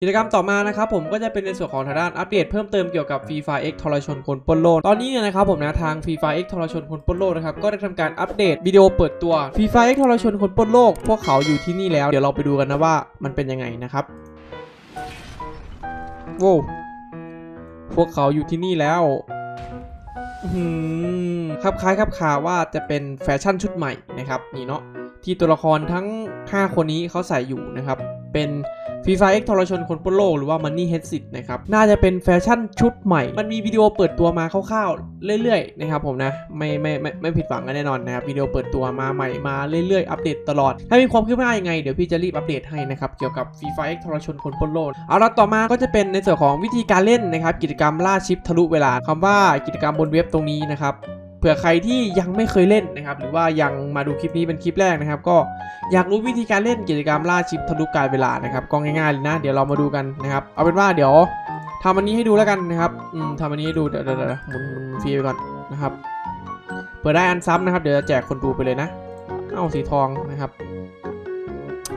กิจกรรมต่อมานะครับผมก็จะเป็นในส่วนของทางด้านอัปเดตเพิ่มเติมเกี่ยวกับ Free Fire X ทรชนคนปล้นโลกตอนนี้เนี่ยนะครับผมนะทาง Free Fire X ทรชนคนปล้นโลกนะครับก็ได้ทำการอัปเดตวิดีโอเปิดตัว Free Fire X ทรชนคนปล้นโลก พวกเขาอยู่ที่นี่แล้วเดี๋ยวเราไปดูกันนะว่ามันเป็นยังไงนะครับโว้วพวกเขาอยู่ที่นี่แล้วครับคล้ายครับคาว่าจะเป็นแฟชั่นชุดใหม่นะครับนี่เนาะที่ตัวละครทั้ง 5 คนนี้เขาใส่อยู่นะครับเป็น ฟีฟาเอ็กทรชนคนปนโลกหรือว่า Money Head s i t นะครับ น่าจะเป็นแฟชั่นชุดใหม่ มันมีวิดีโอเปิดตัวมาคร่าวๆ เรื่อยๆ นะครับผมนะ ไม่ไม่ไม่ไม่ผิดหวังกันแน่นอนนะครับ วิดีโอเปิดตัวมาใหม่มาเรื่อยๆ อัปเดตตลอด ถ้ามีความคืบหน้ายังไง เดี๋ยวพี่จะรีบอัปเดตให้นะครับ เกี่ยวกับฟีฟาเอ็กทรชนคนปนโลกเอาละต่อมาก็จะเป็นในส่วนของวิธีการเล่นนะครับ กิจกรรมล่าชิปทะลุเวลาคำว่ากิจกรรมบนเว็บตรงนี้นะครับ ผื่อใครที่ยังไม่เคยเล่นนะครับ หรือว่ายังมาดูคลิปนี้เป็นคลิปแรกนะครับ ก็อยากรู้วิธีการเล่นกิจกรรมล่าชิปทะลุการเวลานะครับก็ง่ายๆเลยนะ เดี๋ยวเรามาดูกันนะครับ เอาเป็นว่าเดี๋ยวทำอันนี้ให้ดูแล้วกันนะครับอืมทำอันนี้ให้ดูเดี๋ยวเดี๋ยวหมุนหมุนฟรีไปก่อนนะครับ เปิดได้อันซ้ำนะครับ เดี๋ยวจะแจกคนดูไปเลยนะ เอาสีทองนะครับ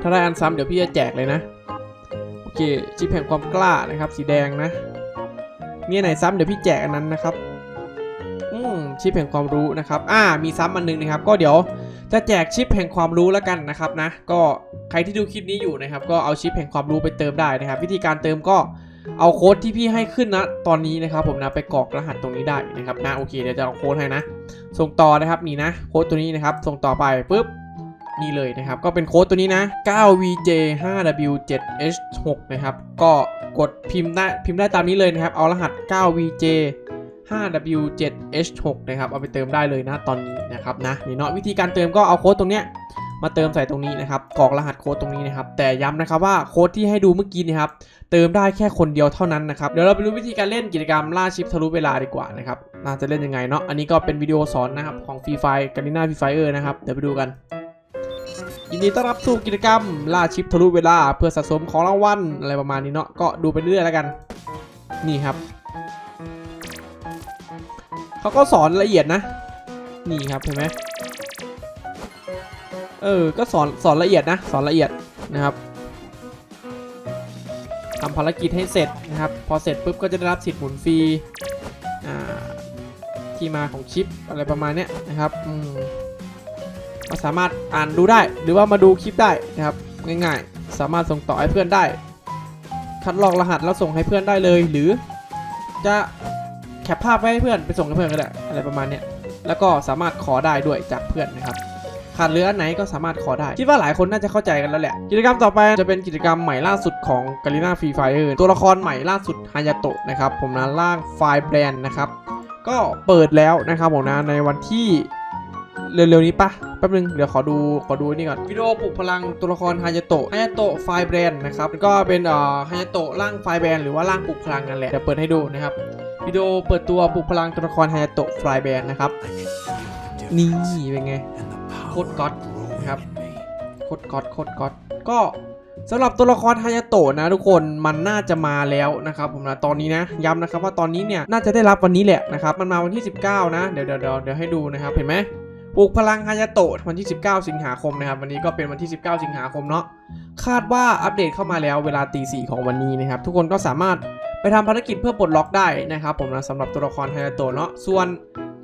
ถ้าได้อันซ้ำเดี๋ยวพี่จะแจกเลยนะโอเคชิปแห่งความกล้านะครับ สีแดงนะมีอันไหนซ้ำเดี๋ยวพี่แจกอันนั้นนะครับ ชิปแห่งความรู้นะครับอ่ามีซ้ำอันหนึงนะครับ ก็เดี๋ยวจะแจกชิปแห่งความรู้แล้วกันนะครับนะ ก็ใครที่ดูคลิปนี้อยู่นะครับ ก็เอาชิปแห่งความรู้ไปเติมได้นะครับ วิธีการเติมก็เอาโค้ดที่พี่ให้ขึ้นนะตอนนี้นะครับ ผมนะไปกรอกรหัสตรงนี้ได้นะครับนะโอเคเดี๋ยวจะเอาโค้ดให้นะ ส่งต่อนะครับนี่นะโค้ดตัวนี้นะครับ ส่งต่อไปปุ๊บนี่เลยนะครับ ก็เป็นโค้ดตัวนี้นะ 9VJ5W7H6 นะครับ ก็กดพิมพ์ได้พิมพ์ได้ตามนี้เลยนะครับ เอารหัส 9VJ 5W7H6 นะครับเอาไปเติมได้เลยนะตอนนี้นะครับนะนี่เนาะวิธีการเติมก็เอาโค้ดตรงเนี้ยมาเติมใส่ตรงนี้นะครับกรอกรหัสโค้ดตรงนี้นะครับ แต่ย้ำนะครับว่าโค้ดที่ให้ดูเมื่อกี้นะครับ เติมได้แค่คนเดียวเท่านั้นนะครับ เดี๋ยวเราไปดูวิธีการเล่นกิจกรรมล่าชิปทะลุเวลาดีกว่านะครับ น่าจะเล่นยังไงเนาะ อันนี้ก็เป็นวิดีโอสอนนะครับของฟรีไฟกันนีนาฟรีไฟเออร์นะครับ เดี๋ยวไปดูกัน ยินดีต้อนรับสู่กิจกรรมล่าชิปทะลุเวลา เพื่อสะสมของรางวัลอะไรประมาณนี้เนาะ ก็ดูไปเรื่อยแล้วกัน นี่ครับ เขาก็สอนละเอียดนะ นี่ครับเห็นไหมเออ ก็สอนสอนละเอียดนะ สอนละเอียดนะครับทำภารกิจให้เสร็จนะครับ พอเสร็จปุ๊บก็จะได้รับสิทธิ์หมุนฟรีที่มาของชิปอะไรประมาณเนี้ยนะครับมก็สามารถอ่านดูได้หรือว่ามาดูคลิปได้นะครับ ง่ายๆ สามารถส่งต่อให้เพื่อนได้ คัดลอกรหัสแล้วส่งให้เพื่อนได้เลย หรือจะ ปภาพไว้ให้เพื่อนไปส่งให้เพื่อนก็ได้อะไรประมาณเนี้ยแล้วก็สามารถขอได้ด้วยจากเพื่อนนะครับขาดเหลืออันไหนก็สามารถขอได้ คิดว่าหลายคนน่าจะเข้าใจกันแล้วแหละ กิจกรรมต่อไปจะเป็นกิจกรรมใหม่ล่าสุดของ g a l i n a Free Fire ตัวละครใหม่ล่าสุดฮายาโตะนะครับ ผมนะล่างไฟแบรนด์นะครับ ก็เปิดแล้วนะครับผมนะในวันที่ เร็วๆนี้ปะแป๊บนึง เดี๋ยวขอดู ขอดูนี่ก่อน วิดีโอปลุกพลังตัวละครฮายาโตะฮายาโตะไฟแบรนด์นะครับก็เป็นเอ่อฮายาโตะร่างไฟแบรนด์หรือว่าร่างปลุกพลังนั่นแหละเดี๋ยวเปิดให้ดูนะครับวิดีโอเปิดตัวปลุกพลังตัวละครฮายาโตะไฟแบรนด์นะครับนี่เป็นไงโคตรก๊อตนะครับโคตรก๊อตโคตรก๊อตก็สำหรับตัวละครฮายาโตะนะทุกคนมันน่าจะมาแล้วนะครับผมนะตอนนี้นะย้ำนะครับว่าตอนนี้เนี่ยน่าจะได้รับวันนี้แหละนะครับมันมาวันที่ 19 นะ เดี๋ยวเดี๋ยวเดี๋ยวเดี๋ยวให้ดูนะครับเห็นไหม ปลูกพลังฮายาโตะวันที่ 19 สิงหาคมนะครับ วันนี้ก็เป็นวันที่ 19 สิงหาคมเนาะคาดว่าอัปเดตเข้ามาแล้วเวลาตีสี่ของวันนี้นะครับ ทุกคนก็สามารถไปทำภารกิจเพื่อปลดล็อกได้นะครับ ผมนะสำหรับตัวละครฮายาโตะเนาะส่วน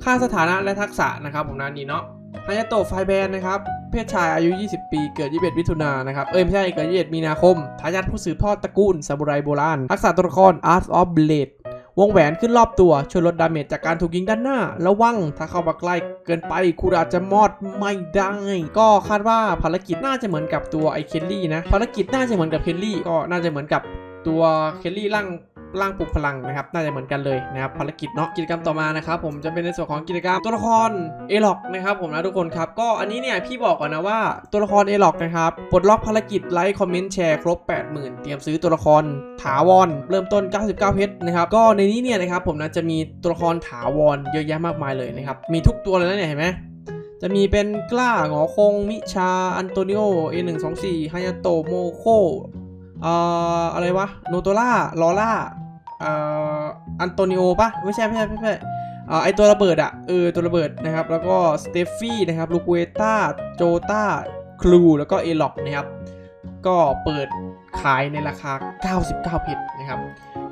ค่าสถานะและทักษะนะครับ ผมนะนี่เนาะฮายาโตะไฟแบนนะครับเพศชายอายุ 20 ปี เกิด 21มิถุนายนนะครับ เอ้ยไม่ใช่ เกิด 21 มีนาคม ทายาทผู้สืบทอดตระกูลซามูไรโบราณ ทักษะตัวละคร Art of Blade วงแหวนขึ้นรอบตัว ช่วยลดดาเมจจากการถูกยิงด้านหน้า ระวังถ้าเข้ามาใกล้เกินไปคุณอาจจะมอดไม่ได้ ก็คาดว่าภารกิจน่าจะเหมือนกับตัวไอเคนลี่นะ ภารกิจน่าจะเหมือนกับเคนลี่ก็น่าจะเหมือนกับตัวเคลลี่ร่าง ร่างปลุกพลังนะครับ น่าจะเหมือนกันเลยนะครับภารกิจเนาะกิจกรรมต่อมานะครับผมจะเป็นในส่วนของกิจกรรมตัวละครเอล็อกนะครับผมนะทุกคนครับก็อันนี้เนี่ยพี่บอกก่อนนะว่าตัวละครเอล็อกนะครับปลดล็อกภารกิจไลค์คอมเมนต์แชร์ครบ 80,000 เตรียมซื้อตัวละครถาวรเริ่มต้น 99 เพชรนะครับก็ในนี้เนี่ยนะครับผมนะจะมีตัวละครถาวรเยอะแยะมากมายเลยนะครับมีทุกตัวเลยนะเนี่ยเห็นไหมจะมีเป็นกล้าหงอคง มิชา อันโตนิโอ A124 ฮายาโตโมโคเอ่ออะไรวะ โนโตล่าลอล่า อ่ออันโตนิโอปะไม่ใช่ไม่ใช่ไม่ใช่อ่อไอตัวระเบิดอะเออตัวระเบิดนะครับ แล้วก็สเตฟฟี่นะครับลูกเวต้าโจต้าครูแล้วก็เอล็อกนะครับ ก็เปิดขายในราคา 99 เพชรนะครับ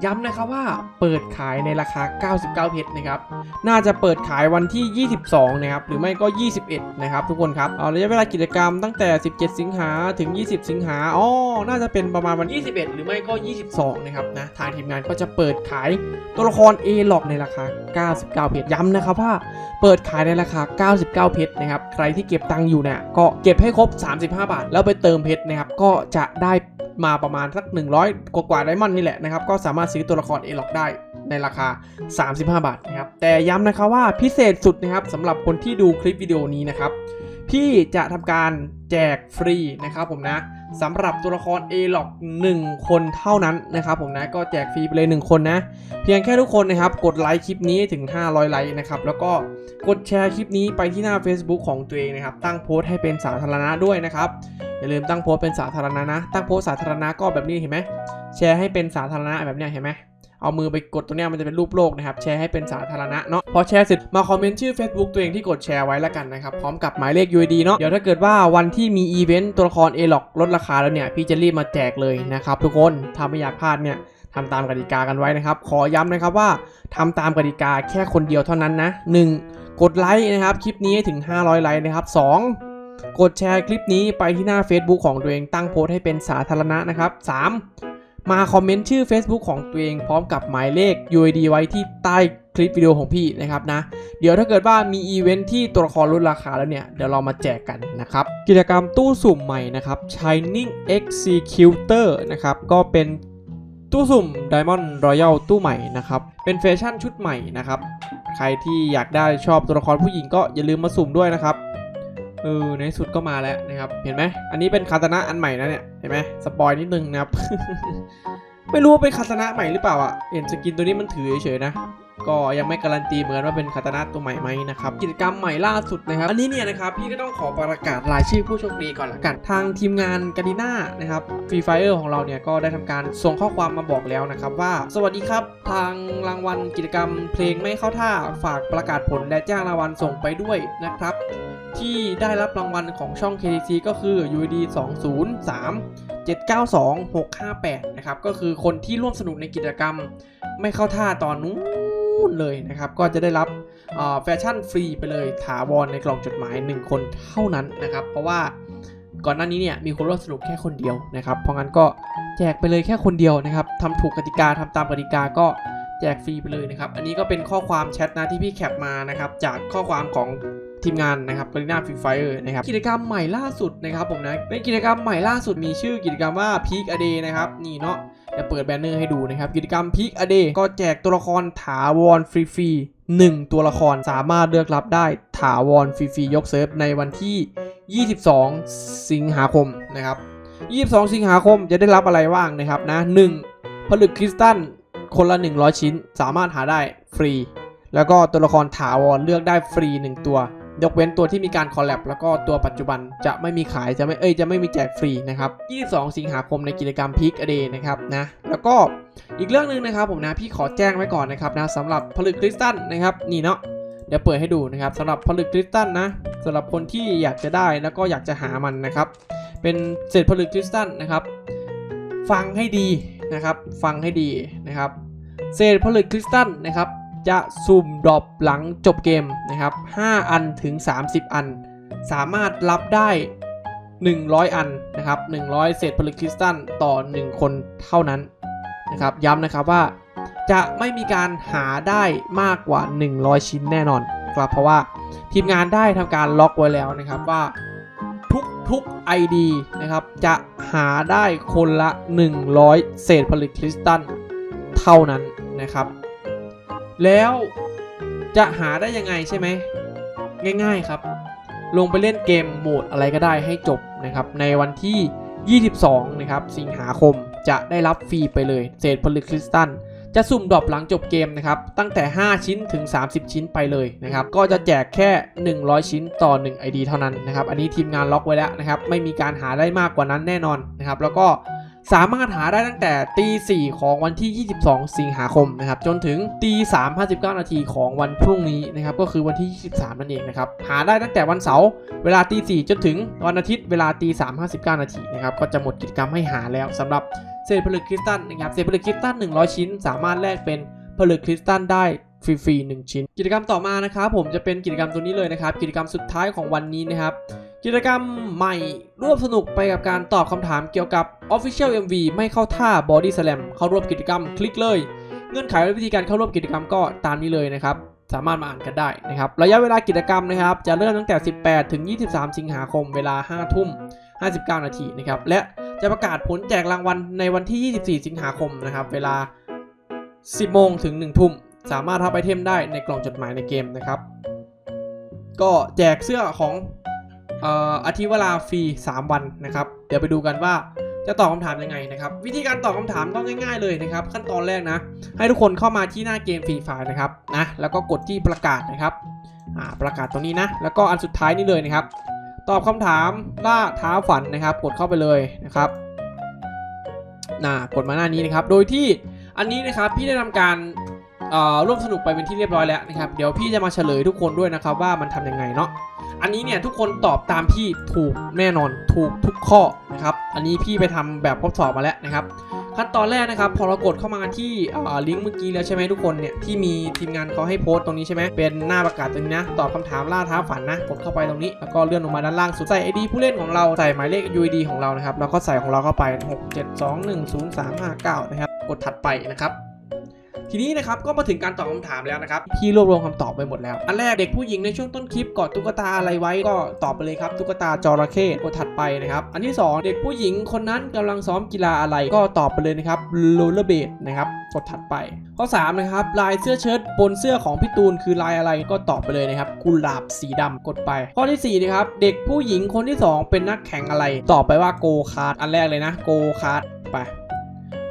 ย้ำนะครับว่าเปิดขายในราคา 99 เพชรนะครับ น่าจะเปิดขายวันที่ 22 นะครับ หรือไม่ก็ 21 นะครับทุกคนครับ เอาระยะเวลากิจกรรมตั้งแต่ 17 สิงหาถึง 20 สิงหาอ๋อ น่าจะเป็นประมาณวัน 21 หรือไม่ก็ 22 นะครับนะ ทางทีมงานก็จะเปิดขายตัวละคร A หลอกในราคา 99 เพชร ย้ำนะครับว่าเปิดขายในราคา 99 เพชรนะครับ ใครที่เก็บตังค์อยู่เนี่ย ก็เก็บให้ครบ 35 บาท แล้วไปเติมเพชรนะครับ ก็จะได้ มาประมาณสัก 100 กว่ากว่าไดมอนด์นี่แหละนะครับ ก็สามารถซื้อตัวละคร A หลอกได้ในราคา 35 บาทนะครับ แต่ย้ำนะคะว่าพิเศษสุดนะครับสำหรับคนที่ดูคลิปวิดีโอนี้นะครับพี่จะทำการแจกฟรีนะครับผมนะสำหรับตัวละคร A หลอก1คนเท่านั้นนะครับผมนะก็แจกฟรีไปเลย 1 คนนะ เพียงแค่ทุกคนนะครับ กดไลค์คลิปนี้ถึง 500 ไลค์นะครับ แล้วก็กดแชร์คลิปนี้ไปที่หน้า Facebook ของตัวเองนะครับ ตั้งโพสต์ให้เป็นสาธารณะด้วยนะครับ อย่าลืมตั้งโพสเป็นสาธารณะนะ ตั้งโพสสาธารณะก็แบบนี้เห็นไหมแชร์ให้เป็นสาธารณะแบบเนี้ยเห็นไหมเอามือไปกดตรงนี้มันจะเป็นรูปโลกนะครับ แชร์ให้เป็นสาธารณะเนาะพอแชร์เสร็จมาคอมเมนต์ชื่อ Facebook ตัวเองที่กดแชร์ไว้แล้วกันนะครับ พร้อมกับหมายเลข UID เนาะเดี๋ยวถ้าเกิดว่าวันที่มีอีเวนต์ตัวละคร A ล็อกลดราคาแล้วเนี่ย พี่จะรีบมาแจกเลยนะครับทุกคนถ้าไม่อยากพลาดเนี่ยทำตามกติกากันไว้นะครับ ขอย้ำนะครับว่าทำตามกติกาแค่คนเดียวเท่านั้นนะ 1. กดไลค์นะครับคลิปนี้ให้ถึง 500 ไลค์นะครับ 2. กดแชร์คลิปนี้ไปที่หน้า Facebook ของตัวเองตั้งโพสต์ให้เป็นสาธารณะนะครับ 3. มาคอมเมนต์ชื่อ Facebook ของตัวเองพร้อมกับหมายเลข UID ไว้ที่ใต้คลิปวิดีโอของพี่นะครับนะ เดี๋ยวถ้าเกิดว่ามีอีเวนท์ที่ตัวละครลดราคาแล้วเนี่ย เดี๋ยวเรามาแจกกันนะครับ กิจกรรมตู้สุ่มใหม่นะครับ Shining Executor นะครับก็เป็นตู้สุ่ม Diamond Royal ตู้ใหม่นะครับ เป็นแฟชั่นชุดใหม่นะครับ ใครที่อยากได้ชอบตัวละครผู้หญิงก็อย่าลืมมาสุ่มด้วยนะครับ เออในสุดก็มาแล้วนะครับ เห็นไหมอันนี้เป็นคาตานะอันใหม่นะเนี่ย เห็นไหมสปอยนิดนึงนะครับ ไม่รู้ว่าเป็นคาตานะใหม่หรือเปล่าอะ เห็นสกินตัวนี้มันถือเฉยๆนะ ก็ยังไม่การันตีเหมือนว่าเป็นคาตานะตัวใหม่ไหมนะครับ กิจกรรมใหม่ล่าสุดนะครับ อันนี้เนี่ยนะครับพี่ก็ต้องขอประกาศรายชื่อผู้โชคดีก่อนละกัน ทางทีมงานกาดิน่านะครับฟรีไฟเออร์ของเราเนี่ยก็ได้ทำการส่งข้อความมาบอกแล้วนะครับว่า สวัสดีครับ ทางรางวัลกิจกรรม เพลงไม่เข้าท่าฝากประกาศผลและแจ้งรางวัลส่งไปด้วยนะครับที่ได้รับรางวัลของช่อง KTC ก็คือ UD 203 792 658 นะครับ ก็คือคนที่ร่วมสนุกในกิจกรรมไม่เข้าท่าตอนนู้น เลยนะครับ ก็จะได้รับแฟชั่นฟรีไปเลยถาวรในกล่องจดหมาย 1 คนเท่านั้นนะครับ เพราะว่าก่อนหน้านี้เนี่ยมีคนร่วมสนุกแค่คนเดียวนะครับ เพราะงั้นก็แจกไปเลยแค่คนเดียวนะครับทำถูกกติกาทำตามกติกาก็แจกฟรีไปเลยนะครับ อันนี้ก็เป็นข้อความแชทนะที่พี่แคปมานะครับ จากข้อความของ ทีมงานนะครับ g a r i n a Free Fire นะครับกิจกรรมใหม่ล่าสุดนะครับผมนะเป็นกิจกรรมใหม่ล่าสุดมีชื่อกิจกรรมว่า Peak a Day นะครับนี่เนาะจะเปิดแบนเนอร์ให้ดูนะครับ กิจกรรม Peak a Day ก็แจกตัวละครถาวรฟรีๆ1ตัวละครสามารถเลือกรับได้ถาวรฟรีๆยกเซิร์ฟในวันที่ 22 สิงหาคมนะครับ 22 สิงหาคมจะได้รับอะไรบ้างนะครับนะ 1. ผลึกคริสตัลคนละ 100 ชิ้น สามารถหาได้ฟรี แล้วก็ตัวละครถาวรเลือกได้ฟรี 1 ตัว ยกเว้นตัวที่มีการคอลแลบแล้วก็ตัวปัจจุบันจะไม่มีขายจะไม่เอ้ยจะไม่มีแจกฟรีนะครับ 22 สิงหาคมในกิจกรรม Peak a Day นะครับนะแล้วก็อีกเรื่องหนึ่งนะครับผมนะพี่ขอแจ้งไว้ก่อนนะครับนะสำหรับผลึกคริสตัลนะครับนี่เนาะเดี๋ยวเปิดให้ดูนะครับสำหรับผลึกคริสตัลนะสำหรับคนที่อยากจะได้แล้วก็อยากจะหามันนะครับ เป็นเศษผลึกคริสตัลนะครับ ฟังให้ดีนะครับ ฟังให้ดีนะครับ เศษผลึกคริสตัลนะครับ จะสุ่มดรอปหลังจบเกมนะครับ 5 อันถึง 30 อัน สามารถรับได้ 100 อันนะครับ 100 เศษผลึกคริสตัลต่อ 1 คนเท่านั้นนะครับ ย้ำนะครับว่าจะไม่มีการหาได้มากกว่า 100 ชิ้นแน่นอนครับเพราะว่าทีมงานได้ทำการล็อกไว้แล้วนะครับว่าทุกทุก ID นะครับจะหาได้คนละ 100 เศษผลึกคริสตัลเท่านั้นนะครับ แล้วจะหาได้ยังไงใช่ไหม ง่ายๆครับ ลงไปเล่นเกมโหมดอะไรก็ได้ให้จบนะครับ ในวันที่ 22 นะครับ สิงหาคมจะได้รับฟรีไปเลย เศษผลึกคริสตัลจะสุ่มดรอปหลังจบเกมนะครับ ตั้งแต่ 5 ชิ้นถึง 30 ชิ้นไปเลยนะครับ ก็จะแจกแค่ 100 ชิ้นต่อ 1 ID เท่านั้นนะครับ อันนี้ทีมงานล็อกไว้แล้วนะครับ ไม่มีการหาได้มากกว่านั้นแน่นอนนะครับ แล้วก็ สามารถหาได้ตั้งแต่ตีสี่ของวันที่ 22 สิงหาคมนะครับจนถึงตีสามห้าสิบเก้านาทีของวันพรุ่งนี้นะครับก็คือวันที่ 23 นั่นเองนะครับหาได้ตั้งแต่วันเสาร์เวลาตีสี่จนถึงวันอาทิตย์เวลาตีสามห้าสิบเก้านาทีนะครับก็จะหมดกิจกรรมให้หาแล้วสำหรับเศษผลึกคริสตัลนะครับเศษผลึกคริสตัล100 ชิ้น สามารถแลกเป็นผลึกคริสตัลได้ฟรีๆหนึ่งชิ้น กิจกรรมต่อมานะครับผมจะเป็นกิจกรรมตัวนี้เลยนะครับกิจกรรมสุดท้ายของวันนี้นะครับ กิจกรรมใหม่ร่วมสนุกไปกับการตอบคำถามเกี่ยวกับ Official MV ไม่เข้าท่า Body Slam เข้าร่วมกิจกรรมคลิกเลย เงื่อนไขและวิธีการเข้าร่วมกิจกรรมก็ตามนี้เลยนะครับ สามารถมาอ่านกันได้นะครับ ระยะเวลากิจกรรมนะครับ จะเริ่มตั้งแต่ 18 ถึง 23 สิงหาคมเวลา 5 ทุ่ม 59 นาทีนะครับ และจะประกาศผลแจกรางวัลในวันที่ 24 สิงหาคมนะครับเวลา 10 โมงถึง 1 ทุ่ม สามารถรับไอเทมได้ในกล่องจดหมายในเกมนะครับ ก็แจกเสื้อของ ออาทิตย์เวลาฟรี 3 วันนะครับ เดี๋ยวไปดูกันว่าจะตอบคำถามยังไงนะครับ วิธีการตอบคำถามก็ง่าย ๆเลยนะครับ ขั้นตอนแรกนะ ให้ทุกคนเข้ามาที่หน้าเกมฟรีไฟนะครับนะแล้วก็กดที่ประกาศนะครับประกาศตรงนี้นะ แล้วก็อันสุดท้ายนี่เลยนะครับ ตอบคำถามล่าท้าฝันนะครับ กดเข้าไปเลยนะครับน่ากดมาหน้านี้นะครับ โดยที่อันนี้นะครับพี่ได้ทำการร่วมสนุกไปเป็นที่เรียบร้อยแล้วนะครับ เดี๋ยวพี่จะมาเฉลยทุกคนด้วยนะครับว่ามันทำยังไงเนาะ อันนี้เนี่ยทุกคนตอบตามพี่ถูกแน่นอนถูกทุกข้อนะครับอันนี้พี่ไปทำแบบทดสอบมาแล้วนะครับขั้นตอนแรกนะครับ พอเรากดเข้ามาที่ลิงก์เมื่อกี้แล้วใช่ไหมทุกคนเนี่ยที่มีทีมงานเขาให้โพสต์ตรงนี้ใช่ไหมเป็นหน้าประกาศตรงนี้นะตอบคำถามล่าท้าฝันนะกดเข้าไปตรงนี้แล้วก็เลื่อนลงมาด้านล่างสุดใส่ ID ผู้เล่นของเราใส่หมายเลข UID ของเรานะครับแล้วก็ใส่ของเราเข้าไป 6 7 2 1 0 3 5 9 นะครับกดถัดไปนะครับ ทีนี้นะครับก็มาถึงการตอบคำถามแล้วนะครับพี่รวบรวมคำตอบไปหมดแล้ว อันแรกเด็กผู้หญิงในช่วงต้นคลิปกอดตุ๊กตาอะไรไว้ก็ตอบไปเลยครับตุ๊กตาจระเข้กดถัดไปนะครับ อันที่ 2 เด็กผู้หญิงคนนั้นกำลังซ้อมกีฬาอะไรก็ตอบไปเลยนะครับโรลเลอร์เบดนะครับกดถัดไป ข้อ3นะครับลายเสื้อเชิ้ตบนเสื้อของพี่ตูนคือลายอะไรก็ตอบไปเลยนะครับกุหลาบสีดำกดไป ข้อที่4นะครับเด็กผู้หญิงคนที่ 2 เป็นนักแข่งอะไร ตอบไปว่าโกคาร์ดอันแรกเลยนะโกคาร์ดไป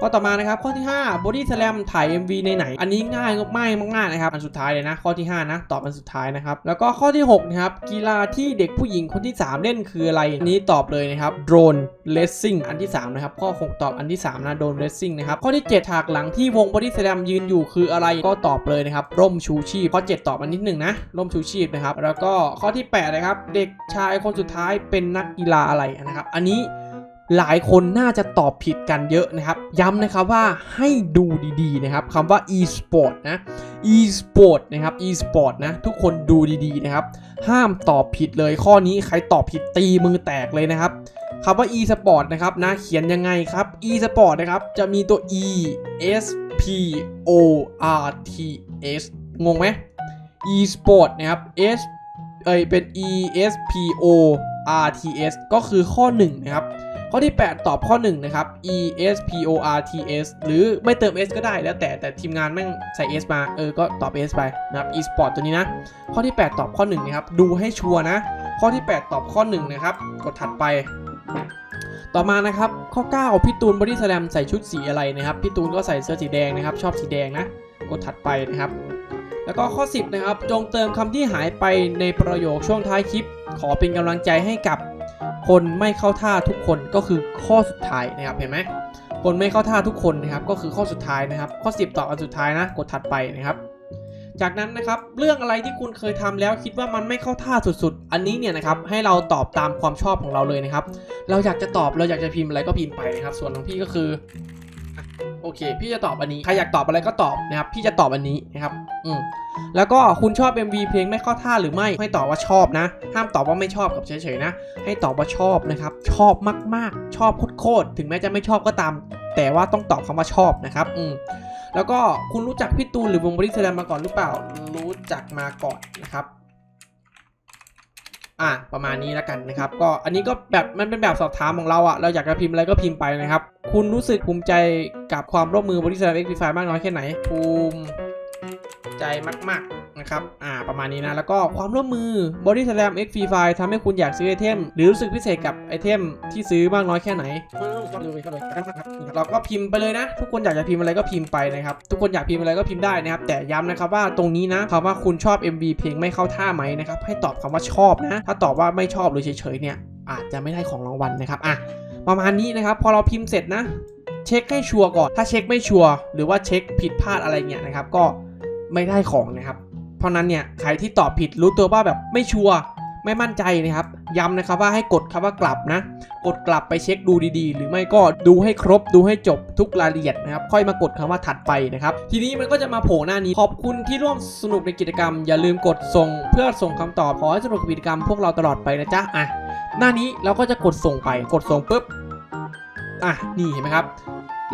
ข้อต่อมานะครับข้อที่5 Body Slam ถ่าย MV ในไหน อันนี้ง่ายไม่มากๆนะครับอันสุดท้ายเลยนะข้อที่ 5 นะ ตอบอันสุดท้ายนะครับ แล้วก็ข้อที่6นะครับกีฬาที่เด็กผู้หญิงคนที่ 3 เล่นคืออะไรอันนี้ตอบเลยนะครับ Drone Racing อันที่3นะครับข้อ6ตอบอันที่3นะ Drone Racing นะครับข้อที่7ฉากหลังที่วง Body Slam ยืนอยู่คืออะไรก็ตอบเลยนะครับร่มชูชีพข้อ 7 ตอบอันที่หนึ่งนะร่มชูชีพนะครับแล้วก็ข้อที่8นะครับเด็กชายคนสุดท้ายเป็นนักกีฬาอะไรนะครับ อันนี้ หลายคนน่าจะตอบผิดกันเยอะนะครับ ย้ำนะครับว่าให้ดูดีๆนะครับคำว่า e-sport นะ e-sport นะครับ e-sport นะ ทุกคนดูดีๆนะครับ ห้ามตอบผิดเลยข้อนี้ใครตอบผิดตีมือแตกเลยนะครับคำว่า e-sport นะครับนะเขียนยังไงครับ e-sport นะครับ จะมีตัว e s p o r t s งงไหม e-sport นะครับ s เอ้ยเป็น e s p o r t s ก็คือข้อ1นะครับ ข้อที่ 8 ตอบข้อ1นะครับ e s p o r t s หรือไม่เติม s ก็ได้แล้วแต่แต่ทีมงานแม่งใส่ s มาเออก็ตอบ s ไปนะครับ e sport ตัวนี้นะ ข้อที่ 8 ตอบข้อ1นะครับดูให้ชัวร์นะ ข้อที่ 8 ตอบข้อ1นะครับกดถัดไปต่อมานะครับข้อ 9 พี่ตูนบอดี้สแลมใส่ชุดสีอะไรนะครับ พี่ตูนก็ใส่เสื้อสีแดงนะครับ ชอบสีแดงนะ กดถัดไปนะครับ แล้วก็ข้อ 10 นะครับ จงเติมคำที่หายไปในประโยคช่วงท้ายคลิป ขอเป็นกำลังใจให้กับ คนไม่เข้าท่าทุกคนก็คือข้อสุดท้ายนะครับเห็นไหมคนไม่เข้าท่าทุกคนนะครับก็คือข้อสุดท้ายนะครับ ข้อ 10 ตอบอันสุดท้ายนะกดถัดไปนะครับ จากนั้นนะครับเรื่องอะไรที่คุณเคยทำแล้วคิดว่ามันไม่เข้าท่าสุดๆ อันนี้เนี่ยนะครับให้เราตอบตามความชอบของเราเลยนะครับ เราอยากจะตอบเราอยากจะพิมพ์อะไรก็พิมพ์ไปนะครับ ส่วนของพี่ก็คือ โอเค พี่จะตอบอันนี้ ใครอยากตอบอะไรก็ตอบนะครับ พี่จะตอบอันนี้นะครับ อืมแล้วก็คุณชอบ MV เพลงไม่เข้าท่าหรือไม่ ให้ตอบว่าชอบนะ ห้ามตอบว่าไม่ชอบกับเฉยๆนะ ให้ตอบว่าชอบนะครับ ชอบมากๆ ชอบโคตรๆถึงแม้จะไม่ชอบก็ตาม แต่ว่าต้องตอบคำว่าชอบนะครับ อืมแล้วก็คุณรู้จักพี่ตูนหรือวงบริสแลมมาก่อนหรือเปล่า รู้จักมาก่อนนะครับ อะประมาณนี้แล้วกันนะครับ ก็อันนี้ก็แบบมันเป็นแบบสอบถามของเราอะเราอยากจะพิมพ์อะไรก็พิมพ์ไปนะครับ คุณรู้สึกภูมิใจกับความร่วมมือบริษัทเอ็กซ์ไฟมากน้อยแค่ไหนภูมิ ใจมาก ๆ นะครับ อ่า ประมาณนี้นะ แล้วก็ความร่วมมือบริษัทเอ็กซ์ไฟทำให้คุณอยากซื้อไอเทม หรือรู้สึกพิเศษกับไอเทมที่ซื้อมากน้อยแค่ไหนเราก็พิมพ์ไปเลยนะ ทุกคนอยากจะพิมพ์อะไรก็พิมพ์ไปนะครับ ทุกคนอยากพิมพ์อะไรก็พิมพ์ได้นะครับ แต่ย้ำนะครับว่าตรงนี้นะคำว่าคุณชอบ MV เพลงไม่เข้าท่าไหมนะครับ ให้ตอบคำว่าชอบนะ ถ้าตอบว่าไม่ชอบหรือเฉยๆเนี่ย อาจจะไม่ได้ของรางวัลนะครับ อะ ประมาณนี้นะครับ พอเราพิมพ์เสร็จนะ เช็คให้ชัวร์ก่อน ถ้าเช็คไม่ชัวร์หรือว่าเช็คผิดพลาดอะไรเงี้ยนะครับ ก็ ไม่ได้ของนะครับ เพราะนั้นเนี่ยใครที่ตอบผิดรู้ตัวว่าแบบไม่ชัวร์ไม่มั่นใจนะครับ ย้ำนะครับว่าให้กดคำว่ากลับนะ กดกลับไปเช็คดูดีๆ หรือไม่ก็ดูให้ครบดูให้จบทุกรายละเอียดนะครับ ค่อยมากดคำว่าถัดไปนะครับ ทีนี้มันก็จะมาโผล่หน้านี้ ขอบคุณที่ร่วมสนุกในกิจกรรม อย่าลืมกดส่งเพื่อส่งคำตอบขอให้สนุกกิจกรรมพวกเราตลอดไปนะจ๊ะอะหน้านี้เราก็จะกดส่งไป กดส่งปุ๊บอะนี่เห็นไหมครับ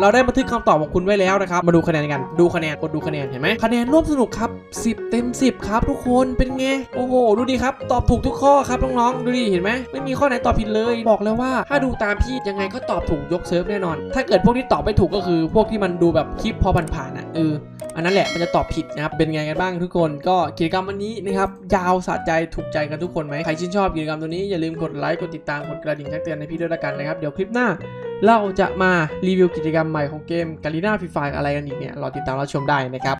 เราได้บันทึกคำตอบของคุณไว้แล้วนะครับ มาดูคะแนนกัน ดูคะแนน กดดูคะแนน เห็นไหมคะแนนร่วมสนุกครับ 10 เต็ม 10 ครับ ทุกคน เป็นไง โอ้โห ดูดีครับ ตอบถูกทุกข้อครับน้องๆ ดูดีเห็นไหม ไม่มีข้อไหนตอบผิดเลย บอกแลยว่าถ้าดูตามพี่ยังไงก็ตอบถูกยกเซิร์ฟแน่นอน ถ้าเกิดพวกที่ตอบไม่ถูกก็คือ พวกที่มันดูแบบคลิปพอผ่านๆอะ เออ อันนั้นแหละมันจะตอบผิดนะครับ เป็นไงกันบ้างทุกคนก็กิจกรรมวันนี้นะครับยาวสะใจถูกใจกันทุกคนไหมใครชื่นชอบกิจกรรมตัวนี้อย่าลืมกดไลค์กดติดตามกดกระดิ่งแจ้งเตือนให้พี่ด้วยละกันนะครับเดี๋ยวคลิปหน้าเราจะมารีวิวกิจกรรมใหม่ของเกม g a l i n a Free Fire อะไรกันอีกเนี่ยรอติดตามรับชมได้นะครับ